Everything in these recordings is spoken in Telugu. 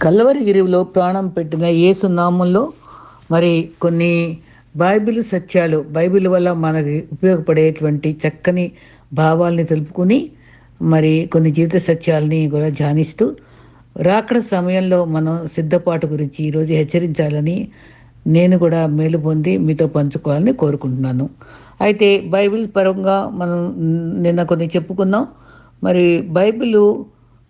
కల్వరిగిరిలో ప్రాణం పెట్టిన యేసు నామంలో మరి కొన్ని బైబిల్ సత్యాలు బైబిల్ వల్ల మనకి ఉపయోగపడేటువంటి చక్కని భావాల్ని తెలుపుకుని మరి కొన్ని జీవిత సత్యాలని కూడా ధ్యానిస్తూ రాకడ సమయంలో మనం సిద్ధపాటు గురించి ఈరోజు హెచ్చరించాలని నేను కూడా మేలు పొంది మీతో పంచుకోవాలని కోరుకుంటున్నాను. అయితే బైబిల్ పరంగా మనం నిన్న కొన్ని చెప్పుకున్నాం. మరి బైబిల్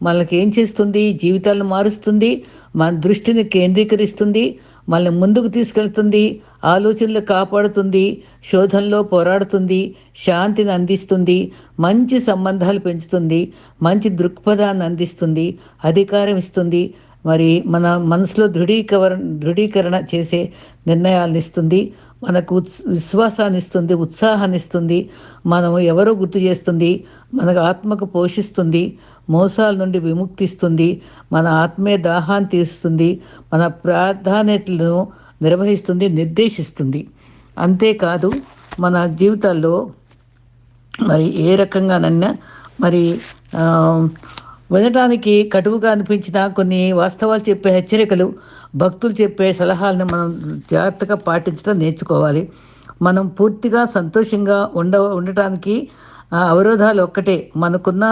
మనకి ఏం చేస్తుంది? జీవితాలను మారుస్తుంది. మన దృష్టిని కేంద్రీకరిస్తుంది. మనల్ని ముందుకు తీసుకెళ్తుంది. ఆలోచనలు కాపాడుతుంది. శోధనలో పోరాడుతుంది. శాంతిని అందిస్తుంది. మంచి సంబంధాలు పెంచుతుంది. మంచి దృక్పథాన్ని అందిస్తుంది. అధికారం ఇస్తుంది. మరి మన మనసులో దృఢీకరణ దృఢీకరణ చేసే నిర్ణయాలను ఇస్తుంది. మనకు ఉత్స్ విశ్వాసాన్ని ఇస్తుంది ఉత్సాహాన్ని ఇస్తుంది మనం ఎవరో గుర్తు చేస్తుంది మనకు ఆత్మకు పోషిస్తుంది మోసాల నుండి విముక్తిస్తుంది మన ఆత్మీయ దాహాన్ని తీరుస్తుంది మన ప్రాధాన్యతలను నిర్వహిస్తుంది నిర్దేశిస్తుంది. అంతేకాదు మన జీవితాల్లో మరి ఏ రకంగానన్నా మరి వినటానికి కటువుగా అనిపించిన కొన్ని వాస్తవాలు చెప్పే హెచ్చరికలు భక్తులు చెప్పే సలహాలను మనం జాగ్రత్తగా పాటించడం నేర్చుకోవాలి. మనం పూర్తిగా సంతోషంగా ఉండ ఉండటానికి అవరోధాలు ఒక్కటే. మనకున్న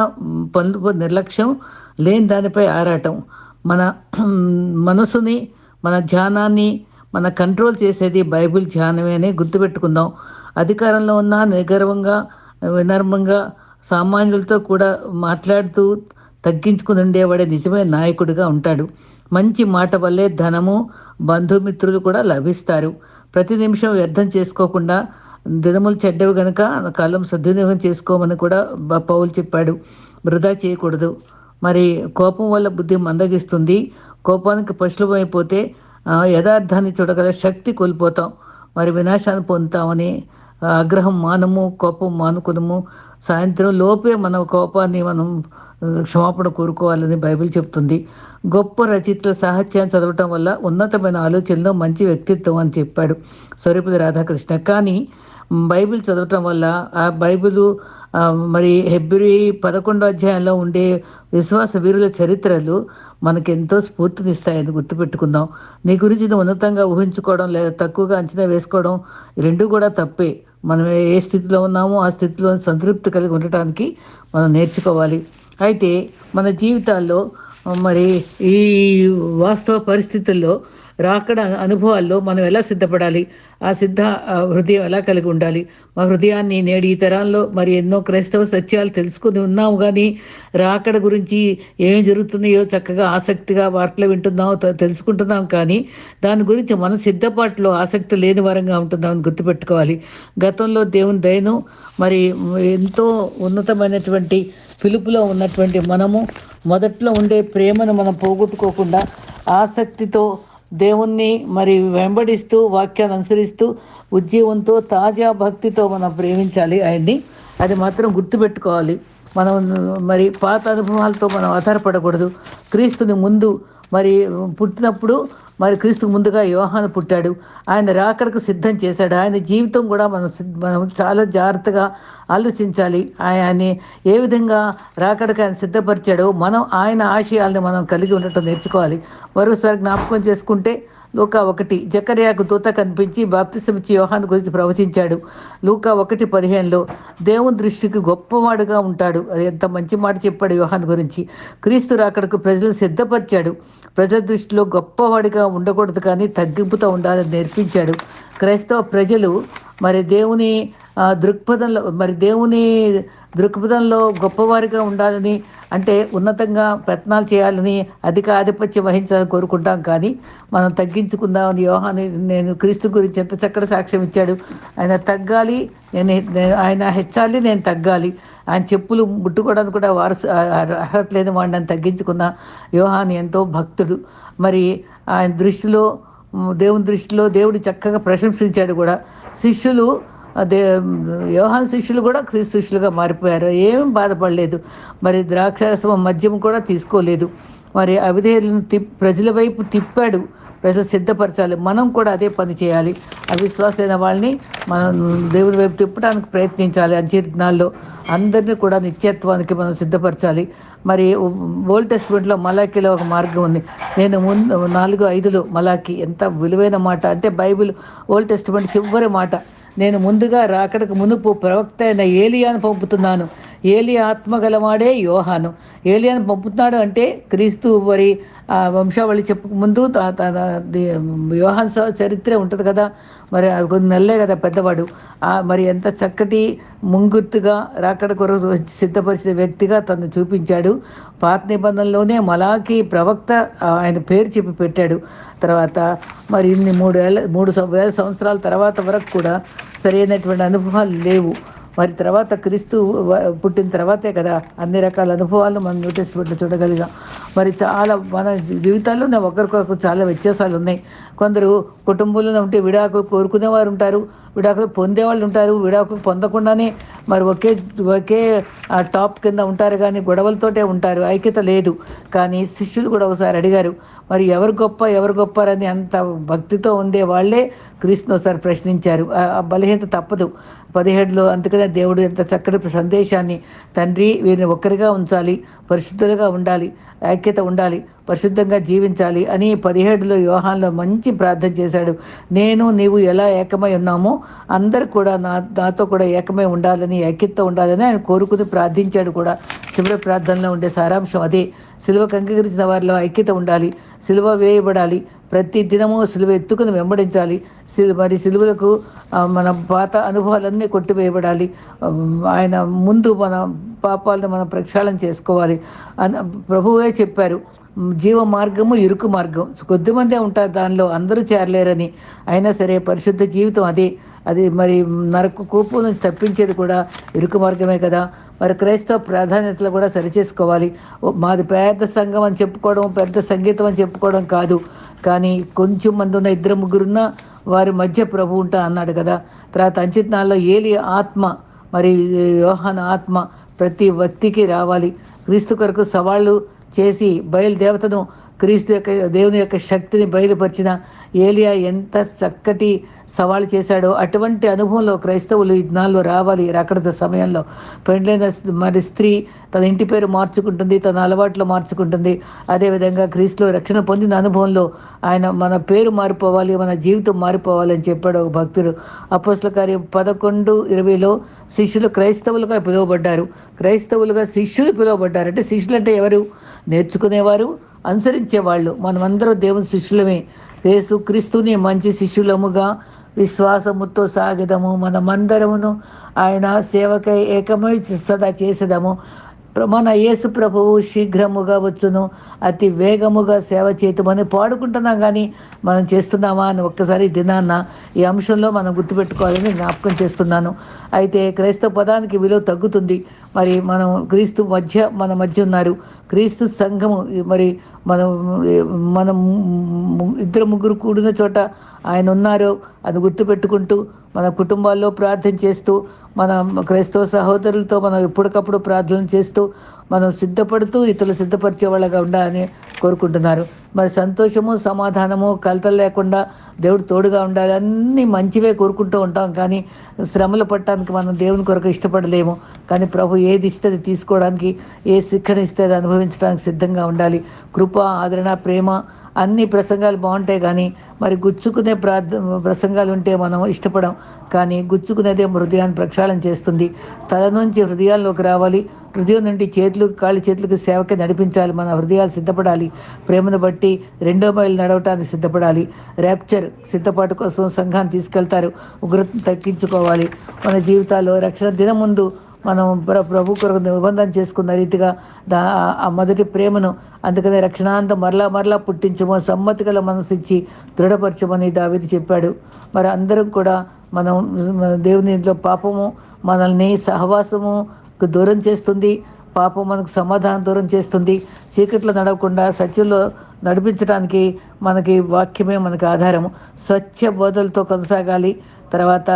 పనులు నిర్లక్ష్యం లేని దానిపై ఆరాటం. మన మనసుని మన ధ్యానాన్ని మన కంట్రోల్ చేసేది బైబిల్ ధ్యానమే అని గుర్తుపెట్టుకుందాం. అధికారంలో ఉన్న నిగర్వంగా వినర్మంగా సామాన్యులతో కూడా మాట్లాడుతూ తగ్గించుకుని ఉండేవాడే నిజమైన నాయకుడిగా ఉంటాడు. మంచి మాట వల్లే ధనము బంధుమిత్రులు కూడా లభిస్తారు. ప్రతి నిమిషం వ్యర్థం చేసుకోకుండా దినములు చెడ్డవి గనక కాలం సద్వినియోగం చేసుకోమని కూడా పౌలు చెప్పాడు. వృధా చేయకూడదు. మరి కోపం వల్ల బుద్ధి మందగిస్తుంది. కోపానికి పశులమైపోతే యథార్థాన్ని చూడగల శక్తి కోల్పోతాం. మరి వినాశాన్ని పొందుతామని ఆగ్రహం మానము కోపం మానుకునము. సాయంత్రం లోపే మన కోపాన్ని మనం క్షమాపణ కోరుకోవాలని బైబిల్ చెప్తుంది. గొప్ప రచయితల సాహిత్యాన్ని చదవటం వల్ల ఉన్నతమైన ఆలోచనలో మంచి వ్యక్తిత్వం అని చెప్పాడు సరిపతి రాధాకృష్ణ. కానీ బైబిల్ చదవటం వల్ల ఆ బైబిల్ మరి హెబ్రి పదకొండో అధ్యాయంలో ఉండే విశ్వాస వీరుల చరిత్రలు మనకెంతో స్ఫూర్తినిస్తాయని గుర్తుపెట్టుకుందాం. నీ గురించి ఉన్నతంగా ఊహించుకోవడం లేదా తక్కువగా అంచనా వేసుకోవడం రెండు కూడా తప్పే. మనం ఏ స్థితిలో ఉన్నామో ఆ స్థితిలో సంతృప్తి కలిగి ఉండటానికి మనం నేర్చుకోవాలి. అయితే మన జీవితాల్లో మరి ఈ వాస్తవ పరిస్థితుల్లో రాకడ అనుభవాల్లో మనం ఎలా సిద్ధపడాలి? ఆ సిద్ధ హృదయం ఎలా కలిగి ఉండాలి? మా హృదయాన్ని నేడు ఈ తరాల్లో మరి ఎన్నో క్రైస్తవ సత్యాలు తెలుసుకుని ఉన్నాము కానీ రాకడ గురించి ఏం జరుగుతున్నాయో చక్కగా ఆసక్తిగా వార్తలు వింటున్నాం తెలుసుకుంటున్నాం కానీ దాని గురించి మన సిద్ధపాటులో ఆసక్తి లేని వారంగా ఉంటున్నామని గుర్తుపెట్టుకోవాలి. గతంలో దేవుని దయను మరి ఎంతో ఉన్నతమైనటువంటి పిలుపులో ఉన్నటువంటి మనము మొదట్లో ఉండే ప్రేమను మనం పోగొట్టుకోకుండా ఆసక్తితో దేవుణ్ణి మరి వెంబడిస్తూ వాక్యాన్ని అనుసరిస్తూ ఉద్యమంతో తాజా భక్తితో మనం ప్రేమించాలి. ఆయన్ని అది మాత్రం గుర్తుపెట్టుకోవాలి. మనం మరి పాత అనుభవాలతో మనం ఆధారపడకూడదు. క్రీస్తుని ముందు మరి పుట్టినప్పుడు మరి క్రీస్తు ముందుగా యోహాను పుట్టాడు. ఆయన రాకడకు సిద్ధం చేశాడు. ఆయన జీవితం కూడా మనం మనం చాలా జాగ్రత్తగా ఆలోచించాలి. ఆయన్ని ఏ విధంగా రాకడకు ఆయన సిద్ధపరిచాడో మనం ఆయన ఆశయాలను మనం కలిగి ఉండటం నేర్చుకోవాలి. మరోసారి జ్ఞాపకం చేసుకుంటే లూకా ఒకటి జకర్యాకు దూత కనిపించి బాప్తిసమిచ్చి యోహాన్ గురించి ప్రవచించాడు. లూకా ఒకటి పదిహేనులో దేవుని దృష్టికి గొప్పవాడుగా ఉంటాడు. అది ఎంత మంచి మాట చెప్పాడు యోహాన్ గురించి. క్రీస్తు రాకడకు ప్రజలు సిద్ధపరిచాడు. ప్రజల దృష్టిలో గొప్పవాడిగా ఉండకూడదు కానీ తగ్గింపుతో ఉండాలని నేర్పించాడు. క్రైస్తవ ప్రజలు మరి దేవుని దృక్పథంలో మరి దేవుని దృక్పథంలో గొప్పవారిగా ఉండాలని అంటే ఉన్నతంగా ప్రయత్నాలు చేయాలని అధిక ఆధిపత్యం వహించాలని కోరుకుంటాం. కానీ మనం తగ్గించుకుందామని యోహాని నేను క్రీస్తు గురించి ఎంత చక్కటి సాక్ష్యం ఇచ్చాడు. ఆయన తగ్గాలి నేను ఆయన హెచ్చాలి నేను తగ్గాలి. ఆయన చెప్పులు ముట్టుకోవడానికి కూడా వారసు అర్హత లేని వాడిని తగ్గించుకున్న. యోహాని ఎంతో భక్తుడు. మరి ఆయన దృష్టిలో దేవుని దృష్టిలో దేవుడు చక్కగా ప్రశంసించాడు కూడా. శిష్యులు దే యోహాన్ శిష్యులు కూడా క్రీస్తు శిష్యులుగా మారిపోయారు. ఏం బాధపడలేదు. మరి ద్రాక్షారసం మద్యం కూడా తీసుకోలేదు. మరి అవిధేయులను తిప్ ప్రజల వైపు తిప్పాడు. ప్రజలు సిద్ధపరచాలి. మనం కూడా అదే పని చేయాలి. అవిశ్వాసైన వాళ్ళని మనం దేవుని వైపు తిప్పడానికి ప్రయత్నించాలి. అంచనాల్లో అందరినీ కూడా నిత్యత్వానికి మనం సిద్ధపరచాలి. మరి ఓల్డ్ టెస్ట్మెంట్లో మలాఖీలో ఒక మార్గం ఉంది. నేను ముందు నాలుగు ఐదులో మలాఖీ ఎంత విలువైన మాట. అంటే బైబిల్ ఓల్డ్ టెస్ట్మెంట్ చివరి మాట. నేను ముందుగా రాకడకు మునుపు ప్రవక్త అయిన ఏలియాను పంపుతున్నాను. ఏలి ఆత్మ గలవాడే యోహాను ఏలియాను పంపుతున్నాడు అంటే క్రీస్తు మరి వంశావళి చెప్పక ముందు యోహాన్ స- చరిత్ర ఉంటుంది కదా. మరి కొన్ని నెలలే కదా పెద్దవాడు. మరి ఎంత చక్కటి ముంగుర్తుగా రాకడ కొరకు సిద్ధపరిచిన వ్యక్తిగా తను చూపించాడు. పాత నిబంధనలోనే మలాకి ప్రవక్త ఆయన పేరు చెప్పి పెట్టాడు. తర్వాత మరి ఇన్ని మూడేళ్ళ మూడు వేల సంవత్సరాల తర్వాత వరకు కూడా సరైనటువంటి అనుభవాలు లేవు. మరి తర్వాత క్రీస్తు పుట్టిన తర్వాతే కదా అన్ని రకాల అనుభవాలు మనం నోటీస్ పెట్టి చూడగలిగాం. మరి చాలా మన జీవితాల్లోనే ఒకరికొకరు చాలా వ్యత్యాసాలు ఉన్నాయి కొందరు కుటుంబంలో ఉంటే విడాకులు కోరుకునేవారు ఉంటారు. విడాకులు పొందేవాళ్ళు ఉంటారు. విడాకులు పొందకుండానే మరి ఒకే ఒకే ఆ టాప్ కింద ఉంటారు కానీ గొడవలతోటే ఉంటారు. ఐక్యత లేదు. కానీ శిష్యులు కూడా ఒకసారి అడిగారు మరి ఎవరు గొప్ప ఎవరు గొప్పారని అంత భక్తితో ఉండే వాళ్ళే క్రీస్తుని ఒకసారి ప్రశ్నించారు. ఆ- ఆ బలహీనత తప్పదు. పదిహేడులో అందుకనే దేవుడు ఎంత చక్కటి సందేశాన్ని తండ్రి వీరిని ఒక్కరిగా ఉంచాలి పరిశుద్ధులుగా ఉండాలి ఐక్యత ఉండాలి పరిశుద్ధంగా జీవించాలి అని పదిహేడులో యోహాన్లో మంచి ప్రార్థన చేశాడు. నేను నీవు ఎలా ఏకమై ఉన్నామో అందరు కూడా నా నాతో కూడా ఏకమై ఉండాలని ఐక్యత ఉండాలని ఆయన కోరుకుని ప్రార్థించాడు కూడా. చివరి ప్రార్థనలో ఉండే సారాంశం అదే. సిలువకు అంగీకరించిన వారిలో ఐక్యత ఉండాలి సిలువ వేయబడాలి ప్రతి దినము సిలువ ఎత్తుకుని వెంబడించాలి సిలు మరి సిలువలకు మన పాత అనుభవాలన్నీ కొట్టివేయబడాలి ఆయన ముందు మన పాపాలను మనం ప్రక్షాళన చేసుకోవాలి అని ప్రభువే చెప్పారు. జీవ మార్గము ఇరుకు మార్గం. కొద్దిమందే ఉంటారు దానిలో అందరూ చేరలేరని. అయినా సరే పరిశుద్ధ జీవితం అదే. అది మరి నరకు కూపు నుంచి తప్పించేది కూడా ఇరుకు మార్గమే కదా. మరి క్రైస్తవ ప్రాధాన్యతలు కూడా సరిచేసుకోవాలి. మాది పెద్ద సంఘం అని చెప్పుకోవడం పెద్ద సంగీతం అని చెప్పుకోవడం కాదు. కానీ కొంచెం మంది ఉన్న ఇద్దరు ముగ్గురున్న వారి మధ్య ప్రభు ఉంటా అన్నాడు కదా. తర్వాత అంచనాల్లో ఏలి ఆత్మ మరి యోహాన ఆత్మ ప్రతి వ్యక్తికి రావాలి. క్రీస్తు కొరకు సవాళ్ళు చేసి బయలుదేవతను క్రీస్తు యొక్క దేవుని యొక్క శక్తిని బయలుపరిచిన ఏలియా ఎంత చక్కటి సవాలు చేశాడో అటువంటి అనుభవంలో క్రైస్తవులు ఈ దినాల్లో రావాలి. రాకడ సమయంలో పెండ్లైన మరి స్త్రీ తన ఇంటి పేరు మార్చుకుంటుంది తన అలవాట్లు మార్చుకుంటుంది. అదేవిధంగా క్రీస్తులో రక్షణ పొందిన అనుభవంలో ఆయన మన పేరు మారిపోవాలి మన జీవితం మారిపోవాలి అని చెప్పాడు ఒక భక్తుడు. అపోస్ల కార్యం పదకొండు ఇరవైలో శిష్యులు క్రైస్తవులుగా పిలువబడ్డారు. క్రైస్తవులుగా శిష్యులు పిలువబడ్డారు. అంటే శిష్యులు అంటే ఎవరు? నేర్చుకునేవారు అనుసరించేవాళ్ళు. మనమందరం దేవుని శిష్యులమే. యేసు క్రీస్తుని మంచి శిష్యులముగా విశ్వాసముతో సాగదము. మనమందరమును ఆయన సేవకై ఏకమై సదా చేసేదము. ప్ర- మన యేసు ప్రభువు శీఘ్రముగా వచ్చును. అతి వేగముగా సేవ చేతుమని పాడుకుంటున్నాం కానీ మనం చేస్తున్నామా అని ఒక్కసారి దినాన్న ఈ అంశంలో మనం గుర్తుపెట్టుకోవాలని జ్ఞాపకం చేస్తున్నాను. అయితే క్రైస్తవ పదానికి విలువ తగ్గుతుంది. మరి మనం క్రీస్తు మధ్య మన మధ్య ఉన్నారు. క్రీస్తు సంఘము మరి మనం మనం ఇద్దరు ముగ్గురు కూడిన చోట ఆయన ఉన్నారో అది గుర్తుపెట్టుకుంటూ మన కుటుంబాల్లో ప్రార్థన చేస్తూ మన క్రైస్తవ సహోదరులతో మనం ఎప్పటికప్పుడు ప్రార్థన చేస్తూ మనం సిద్ధపడుతూ ఇతరులు సిద్ధపరిచే వాళ్ళగా ఉండాలని కోరుకుంటున్నారు. మరి సంతోషము సమాధానము కలతలు లేకుండా దేవుడు తోడుగా ఉండాలి అన్నీ మంచివే కోరుకుంటూ ఉంటాం. కానీ శ్రమలు పట్టడానికి మనం దేవుని కొరకు ఇష్టపడలేము. కానీ ప్రభు ఏది ఇస్తే అది తీసుకోవడానికి ఏ శిక్షణ ఇస్తే అది అనుభవించడానికి సిద్ధంగా ఉండాలి. కృప ఆదరణ ప్రేమ అన్ని ప్రసంగాలు బాగుంటాయి కానీ మరి గుచ్చుకునే ప్రార్థ ప్రసంగాలు ఉంటే మనం ఇష్టపడం. కానీ గుచ్చుకునేదే హృదయాన్ని ప్రక్షాళన చేస్తుంది. తల నుంచి హృదయాల్లోకి రావాలి. హృదయం నుండి చేతులకు కాళ్ళు చేతులకు సేవకి నడిపించాలి. మన హృదయాలు సిద్ధపడాలి. ప్రేమను బట్టి రెండో మైలు నడవటానికి సిద్ధపడాలి. ర్యాప్చర్ సిద్ధపాటు కోసం సంఘాన్ని తీసుకెళ్తారు. ఉగ్రతను తగ్గించుకోవాలి. మన జీవితాల్లో రక్షణ దినం ముందు మనం ప్ర ప్రభు కొరకు నిబంధన చేసుకున్న రీతిగా దా ఆ మొదటి ప్రేమను అందుకనే రక్షణాంతం మరలా మరలా పుట్టించమో సమ్మతి గల మనసిచ్చి ఇచ్చి దృఢపరచమని దావిది చెప్పాడు. మరి అందరం కూడా మనం దేవుని ఇంట్లో పాపము మనల్ని సహవాసము దూరం చేస్తుంది పాపం మనకు సమాధానం దూరం చేస్తుంది చీకట్లో నడవకుండా సత్యంలో నడిపించడానికి మనకి వాక్యమే మనకు ఆధారము. స్వచ్ఛ బోధలతో కొనసాగాలి తర్వాత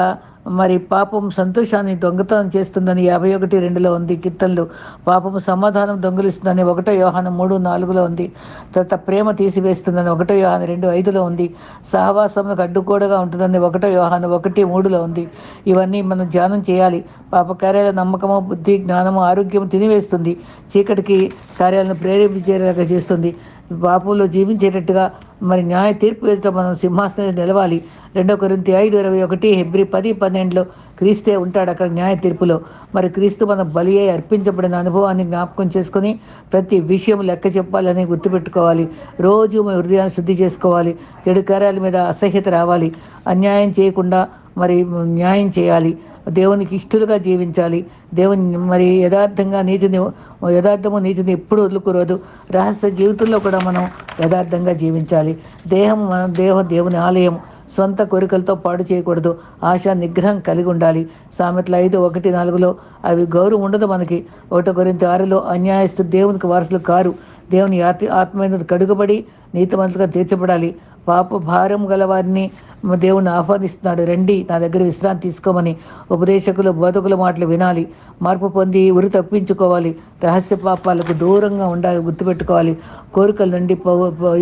మరి పాపం సంతోషాన్ని దొంగతనం చేస్తుందని యాభై ఒకటి రెండులో ఉంది కీర్తనలు. పాపం సమాధానం దొంగిలిస్తుందని ఒకటో యోహాను మూడు నాలుగులో ఉంది. తర్వాత ప్రేమ తీసివేస్తుందని ఒకటో యోహాను రెండు ఐదులో ఉంది. సహవాసములకు అడ్డుకోడగా ఉంటుందని ఒకటో యోహాను ఒకటి మూడులో ఉంది. ఇవన్నీ మనం ధ్యానం చేయాలి. పాప కార్యాల నమ్మకము బుద్ధి జ్ఞానము ఆరోగ్యం తినివేస్తుంది. చీకటికి కార్యాలను ప్రేరేపించేలాగా చేస్తుంది. పాపంలో జీవించేటట్టుగా మరి న్యాయ తీర్పు ఎదుట మనం సింహాసనం నిలవాలి. రెండో కొరింతి ఐదు ఇరవై ఒకటి హెబ్రి పది పన్నెండులో క్రీస్తే ఉంటాడు అక్కడ న్యాయ తీర్పులో. మరి క్రీస్తు మన బలి అయి అర్పించబడిన అనుభవాన్ని జ్ఞాపకం చేసుకొని ప్రతి విషయం లెక్క చెప్పాలని గుర్తుపెట్టుకోవాలి. రోజు మీ హృదయాన్ని శుద్ధి చేసుకోవాలి. చెడు కార్యాల మీద అసహ్యత రావాలి. అన్యాయం చేయకుండా మరి న్యాయం చేయాలి. దేవునికి ఇష్టలుగా జీవించాలి. దేవుని మరి యథార్థంగా నీతిని యథార్థము నీతిని ఎప్పుడు వదులుకోరాదు. రహస్య జీవితంలో కూడా మనం యథార్థంగా జీవించాలి. దేహం మన దేహం దేవుని ఆలయం సొంత కోరికలతో పాడు చేయకూడదు. ఆశ నిగ్రహం కలిగి ఉండాలి. సామెతలు ఐదు ఒకటి నాలుగులో అవి గౌరవం ఉండదు మనకి. ఒకటో కొరింత ఆరులో అన్యాయస్తు దేవునికి వారసులు కారు. దేవుని ఆత్మ ఆత్మైన కడుగబడి నీతిమంతులుగా తీర్చబడాలి. పాప భారం గలవారిని దేవుణ్ణి ఆహ్వానిస్తున్నాడు. రండి నా దగ్గర విశ్రాంతి తీసుకోమని ఉపదేశకులు బోధకుల మాటలు వినాలి. మార్పు పొంది ఉరి తప్పించుకోవాలి. రహస్య పాపాలకు దూరంగా ఉండాలి గుర్తుపెట్టుకోవాలి. కోరికల నుండి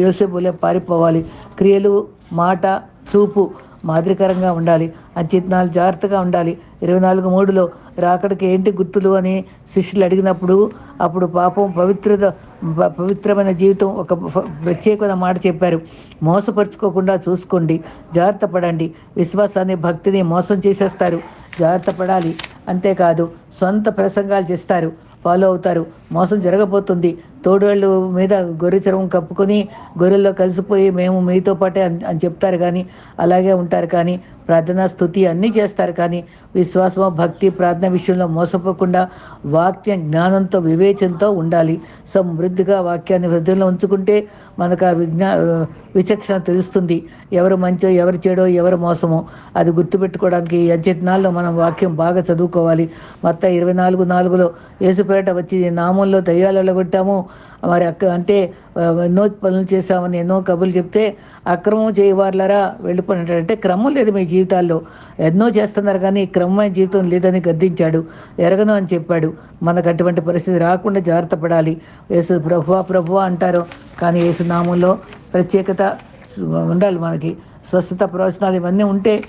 యోసేపులే పారిపోవాలి. క్రియలు మాట చూపు మాదిరికరంగా ఉండాలి. అంచనాలు జాగ్రత్తగా ఉండాలి. ఇరవై నాలుగు మూడులో రాకడికి ఏంటి గుర్తులు అని శిష్యులు అడిగినప్పుడు అప్పుడు పాపం పవిత్రత పవిత్రమైన జీవితం ఒక ప్రత్యేకమైన మాట చెప్పారు. మోసపరుచుకోకుండా చూసుకోండి. జాగ్రత్త పడండి. విశ్వాసాన్ని భక్తిని మోసం చేసేస్తారు. జాగ్రత్త పడాలి. అంతేకాదు సొంత ప్రసంగాలు చేస్తారు. ఫాలో అవుతారు. మోసం జరగబోతుంది. తోడోళ్ళు మీద గొర్రె చర్మం కప్పుకొని గొర్రెల్లో కలిసిపోయి మేము మీతో పాటే అని చెప్తారు కానీ అలాగే ఉంటారు కానీ ప్రార్థనా స్థుతి అన్నీ చేస్తారు కానీ విశ్వాసము భక్తి ప్రార్థన విషయంలో మోసపోకుండా వాక్య జ్ఞానంతో వివేచనతో ఉండాలి. సమృద్ధిగా వాక్యాన్ని హృదయంలో ఉంచుకుంటే మనకు ఆ విజ్ఞా విచక్షణ తెలుస్తుంది. ఎవరు మంచో ఎవరు చెడో ఎవరు మోసమో. అది గుర్తుపెట్టుకోవడానికి అధ్యయనాల్లో మనం వాక్యం బాగా చదువుకోవాలి. మొత్తం ఇరవై నాలుగు నాలుగులో ఏసుపేట వచ్చి నామంలో దయ్యాలు కొట్టాము మరి అక్క అంటే ఎన్నో పనులు చేశామని ఎన్నో కబుర్లు చెప్తే అక్రమం చేయవారులరా వెళ్ళిపోయినట్టు క్రమం లేదు మీ జీవితాల్లో. ఎన్నో చేస్తున్నారు కానీ క్రమమైన జీవితం లేదని గద్దించాడు. ఎరగను అని చెప్పాడు. మనకు అటువంటి పరిస్థితి రాకుండా జాగ్రత్త పడాలి. యేసు ప్రభువా ప్రభువా అంటారు. కానీ యేసు నామంలో ప్రత్యేకత ఉండాలి మనకి. స్వస్థత ప్రవచనాలు ఇవన్నీ ఉంటే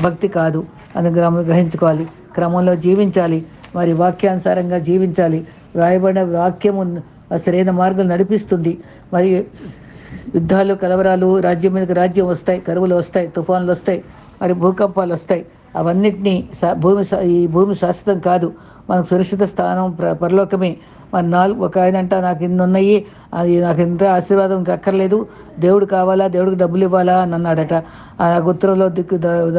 భక్తి కాదు. అని గ్రహించుకోవాలి. క్రమంలో జీవించాలి. మరి వాక్యానుసారంగా జీవించాలి. వ్రాయబడిన వాక్యము సరైన మార్గం నడిపిస్తుంది. మరి యుద్ధాలు కలవరాలు రాజ్యం మీదకి రాజ్యం వస్తాయి కరువులు వస్తాయి తుఫాన్లు వస్తాయి మరి భూకంపాలు వస్తాయి. అవన్నిటినీ భూమి ఈ భూమి శాశ్వతం కాదు. మనకు సురక్షిత స్థానం పరలోకమే. మరి నాలుగు ఒక ఆయన అంట నాకు ఇన్ని ఉన్నాయి అది నాకు ఇంత ఆశీర్వాదం అక్కర్లేదు. దేవుడు కావాలా? దేవుడికి డబ్బులు ఇవ్వాలా? అని అన్నాడట. ఆ ఉత్తరంలో దిక్కు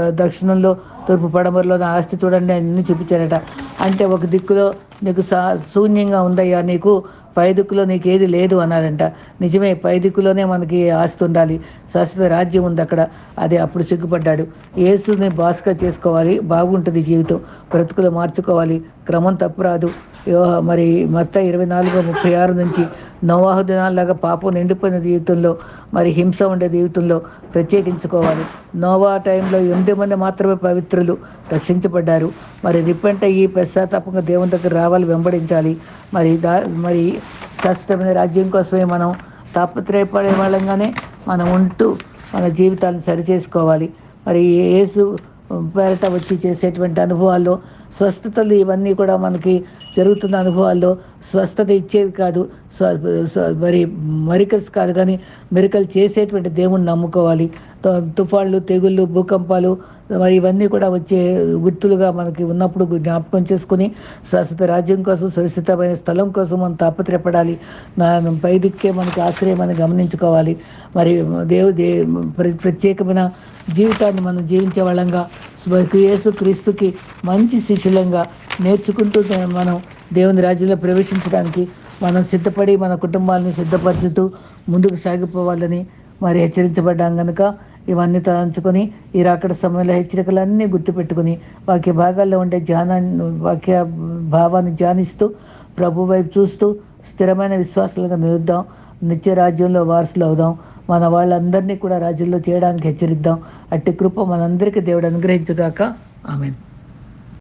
దక్షిణంలో తూర్పు పడమరలో నా ఆస్తి చూడండి అన్ని చూపించాడట. అంటే ఒక దిక్కులో నీకు సా శూన్యంగా ఉందయ్యా నీకు. పై నీకేది లేదు అన్నాడంట. నిజమే పైదిక్కులోనే మనకి ఆస్తి ఉండాలి. శాశ్వత రాజ్యం ఉంది అక్కడ. అది అప్పుడు సిగ్గుపడ్డాడు. ఏసుని బాస్గా చేసుకోవాలి. బాగుంటుంది జీవితం. బ్రతుకులు మార్చుకోవాలి. క్రమం తప్పు రాదు. మరి మత్త ఇరవై నాలుగు ముప్పై ఆరు నుంచి నవాహు దినాల్లాగా పాపం నిండిపోయిన జీవితంలో మరి హింస ఉండే జీవితంలో ప్రత్యేకించుకోవాలి. నోవా టైంలో ఎనిమిది మంది మాత్రమే పవిత్రులు రక్షించబడ్డారు. మరి రిపెంట్ అయ్యి పశ్చాత్తాపంగా దేవుని దగ్గర రావాలి వెంబడించాలి. మరి దా మరి శాశ్వతమైన రాజ్యం కోసమే మనం తాపత్రయపడే వాళ్ళంగానే మనం ఉంటూ మన జీవితాలను సరిచేసుకోవాలి. మరి ఏసు పేరట వచ్చి చేసేటువంటి అనుభవాల్లో స్వస్థతలు ఇవన్నీ కూడా మనకి జరుగుతున్న అనుభవాల్లో స్వస్థత ఇచ్చేది కాదు. మరి మెరికల్స్ కాదు కానీ మెరికల్ చేసేటువంటి దేవుణ్ణి నమ్ముకోవాలి. తుఫాళ్ళు తెగుళ్ళు భూకంపాలు మరి ఇవన్నీ కూడా వచ్చే గుర్తులుగా మనకి ఉన్నప్పుడు జ్ఞాపకం చేసుకుని శాశ్వత రాజ్యం కోసం సురక్షితమైన స్థలం కోసం మనం తాపత్రపడాలి పై దిక్కే మనకి ఆశ్రయం అని గమనించుకోవాలి. మరి దేవు దే ప్రత్యేకమైన జీవితాన్ని మనం జీవించే వాళ్ళంగా యేసు క్రీస్తుకి మంచి శిష్యులంగా నేర్చుకుంటూ మనం దేవుని రాజ్యంలో ప్రవేశించడానికి మనం సిద్ధపడి మన కుటుంబాలను సిద్ధపరచుతూ ముందుకు సాగిపోవాలని మరి హెచ్చరించబడ్డాం కనుక ఇవన్నీ తలంచుకొని ఈ రాకడ సమయంలో హెచ్చరికలన్నీ గుర్తుపెట్టుకుని వాక్య భాగాల్లో ఉండే ధ్యానాన్ని వాక్య భావాన్ని ధ్యానిస్తూ ప్రభు వైపు చూస్తూ స్థిరమైన విశ్వాసాలుగా నిలుద్దాం. నిత్య రాజ్యంలో వారసులు అవుదాం. మన వాళ్ళందరినీ కూడా రాజ్యంలో చేయడానికి హెచ్చరిద్దాం. అట్టి కృప మనందరికీ దేవుడు అనుగ్రహించుగాక. ఆమెను.